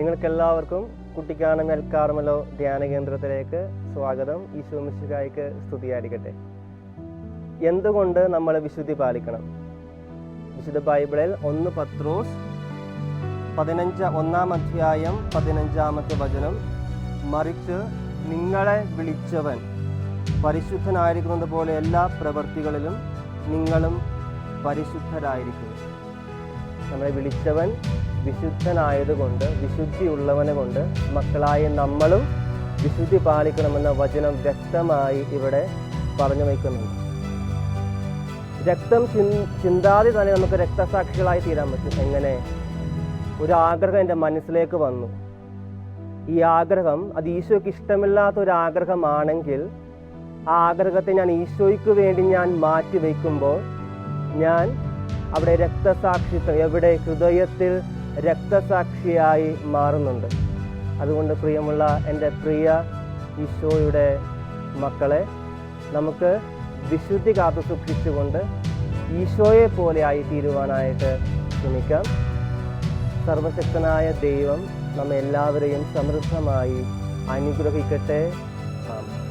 നിങ്ങൾക്കെല്ലാവർക്കും കുട്ടിക്കാനം എൽക്കാർമലോ ധ്യാന കേന്ദ്രത്തിലേക്ക് സ്വാഗതം. ഈശോ മിശിഹായ്ക്ക് സ്തുതിയായിരിക്കട്ടെ. എന്തുകൊണ്ട് നമ്മൾ വിശുദ്ധി പാലിക്കണം? വിശുദ്ധ ബൈബിളിൽ ഒന്ന് പത്രോസ് പതിനഞ്ച് ഒന്നാം അധ്യായം പതിനഞ്ചാമത്തെ വചനം. മറിച്ച് നിങ്ങളെ വിളിച്ചവൻ പരിശുദ്ധനായിരിക്കുന്നത് പോലെ എല്ലാ പ്രവൃത്തികളിലും നിങ്ങളും പരിശുദ്ധരായിരിക്കും. നമ്മളെ വിളിച്ചവൻ വിശുദ്ധനായതുകൊണ്ട് വിശുദ്ധിയുള്ളവനെ കൊണ്ട് മക്കളായ നമ്മളും വിശുദ്ധി പാലിക്കണമെന്ന വചനം വ്യക്തമായി ഇവിടെ പറഞ്ഞു വയ്ക്കുന്നുണ്ട്. രക്തം ചിന് ചിന്താതെ തന്നെ നമുക്ക് രക്തസാക്ഷികളായി തീരാൻ പറ്റും. എങ്ങനെ? ഒരു ആഗ്രഹം എന്റെ മനസ്സിലേക്ക് വന്നു. ഈ ആഗ്രഹം അത് ഈശോയ്ക്ക് ഇഷ്ടമില്ലാത്ത ഒരു ആഗ്രഹമാണെങ്കിൽ ആ ആഗ്രഹത്തെ ഞാൻ ഈശോയ്ക്ക് വേണ്ടി ഞാൻ മാറ്റി വയ്ക്കുമ്പോൾ ഞാൻ അവിടെ രക്തസാക്ഷിത്വം എവിടെ ഹൃദയത്തിൽ രക്തസാക്ഷിയായി മാറുന്നുണ്ട്. അതുകൊണ്ട് പ്രിയമുള്ള എന്റെ പ്രിയ ഈശോയുടെ മക്കളെ നമുക്ക് വിശുദ്ധി കാത്തു സൂക്ഷിച്ചുകൊണ്ട് ഈശോയെ പോലെ ആയി തീരുവാനായിട്ട് ശ്രമിക്കാം. സർവശക്തനായ ദൈവം നമ്മെല്ലാവരെയും സമൃദ്ധമായി അനുഗ്രഹിക്കട്ടെ. ആമേൻ.